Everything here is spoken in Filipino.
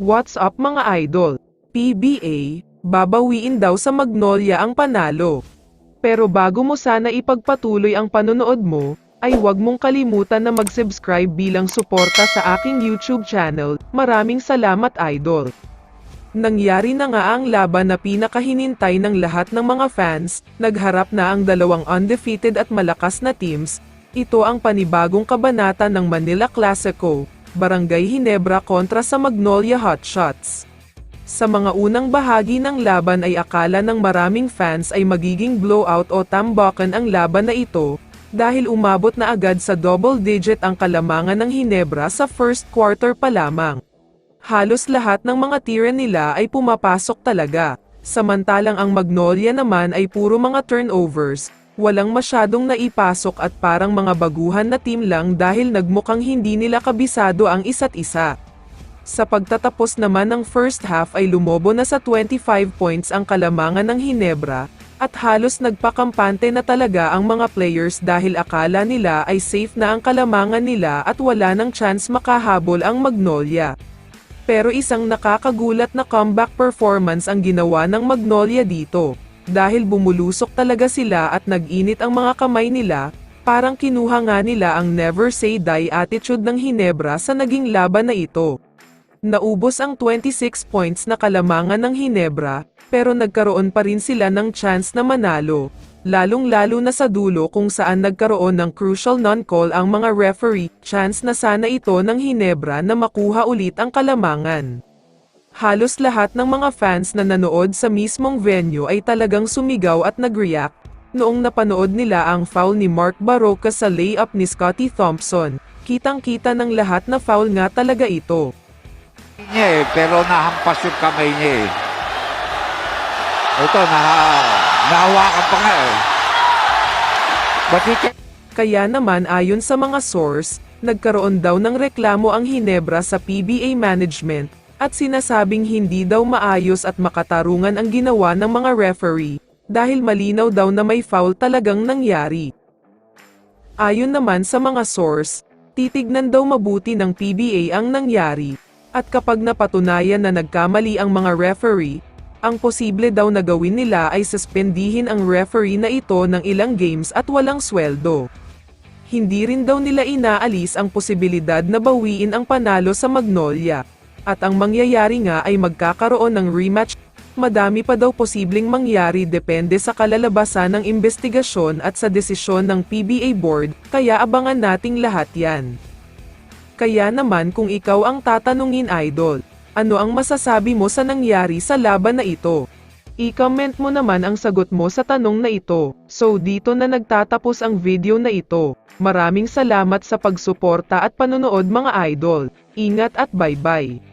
What's up mga idol? PBA, babawiin daw sa Magnolia ang panalo. Pero bago mo sana ipagpatuloy ang panonood mo, ay huwag mong kalimutan na mag-subscribe bilang suporta sa aking YouTube channel. Maraming salamat idol. Nangyari na nga ang laban na pinakahinintay ng lahat ng mga fans, nagharap na ang dalawang undefeated at malakas na teams, ito ang panibagong kabanata ng Manila Classico, Barangay Hinebra kontra sa Magnolia Hotshots. Sa mga unang bahagi ng laban ay akala ng maraming fans ay magiging blowout o tambakan ang laban na ito, dahil umabot na agad sa double digit ang kalamangan ng Hinebra sa first quarter pa lamang. Halos lahat ng mga tira nila ay pumapasok talaga, samantalang ang Magnolia naman ay puro mga turnovers, walang masyadong naipasok at parang mga baguhan na team lang dahil nagmukhang hindi nila kabisado ang isa't isa. Sa pagtatapos naman ng first half ay lumobo na sa 25 points ang kalamangan ng Hinebra, at halos nagpakampante na talaga ang mga players dahil akala nila ay safe na ang kalamangan nila at wala ng chance makahabol ang Magnolia. Pero isang nakakagulat na comeback performance ang ginawa ng Magnolia dito. Dahil bumulusok talaga sila at nag-init ang mga kamay nila, parang kinuha nga nila ang never say die attitude ng Hinebra sa naging laban na ito. Naubos ang 26 points na kalamangan ng Hinebra, pero nagkaroon pa rin sila ng chance na manalo, lalong-lalo na sa dulo kung saan nagkaroon ng crucial non-call ang mga referee, chance na sana ito ng Hinebra na makuha ulit ang kalamangan. Halos lahat ng mga fans na nanood sa mismong venue ay talagang sumigaw at nag-react, noong napanood nila ang foul ni Mark Baroka sa layup ni Scotty Thompson, kitang-kita ng lahat na foul nga talaga ito. niya eh, pero nahampas yung kamay niya eh. Ito, naha, nahawakan pa nga eh. But he can- Kaya naman ayon sa mga source, nagkaroon daw ng reklamo ang Hinebra sa PBA management, at sinasabing hindi daw maayos at makatarungan ang ginawa ng mga referee, dahil malinaw daw na may foul talagang nangyari. Ayon naman sa mga source, titignan daw mabuti ng PBA ang nangyari, at kapag napatunayan na nagkamali ang mga referee, ang posible daw na gawin nila ay suspendihin ang referee na ito ng ilang games at walang sweldo. Hindi rin daw nila inaalis ang posibilidad na bawiin ang panalo sa Magnolia. At ang mangyayari nga ay magkakaroon ng rematch. Madami pa daw posibleng mangyari depende sa kalalabasan ng investigasyon at sa desisyon ng PBA Board, kaya abangan nating lahat yan. Kaya naman kung ikaw ang tatanungin idol, ano ang masasabi mo sa nangyari sa laban na ito? I-comment mo naman ang sagot mo sa tanong na ito. So dito na nagtatapos ang video na ito. Maraming salamat sa pagsuporta at panonood mga idol. Ingat at bye-bye.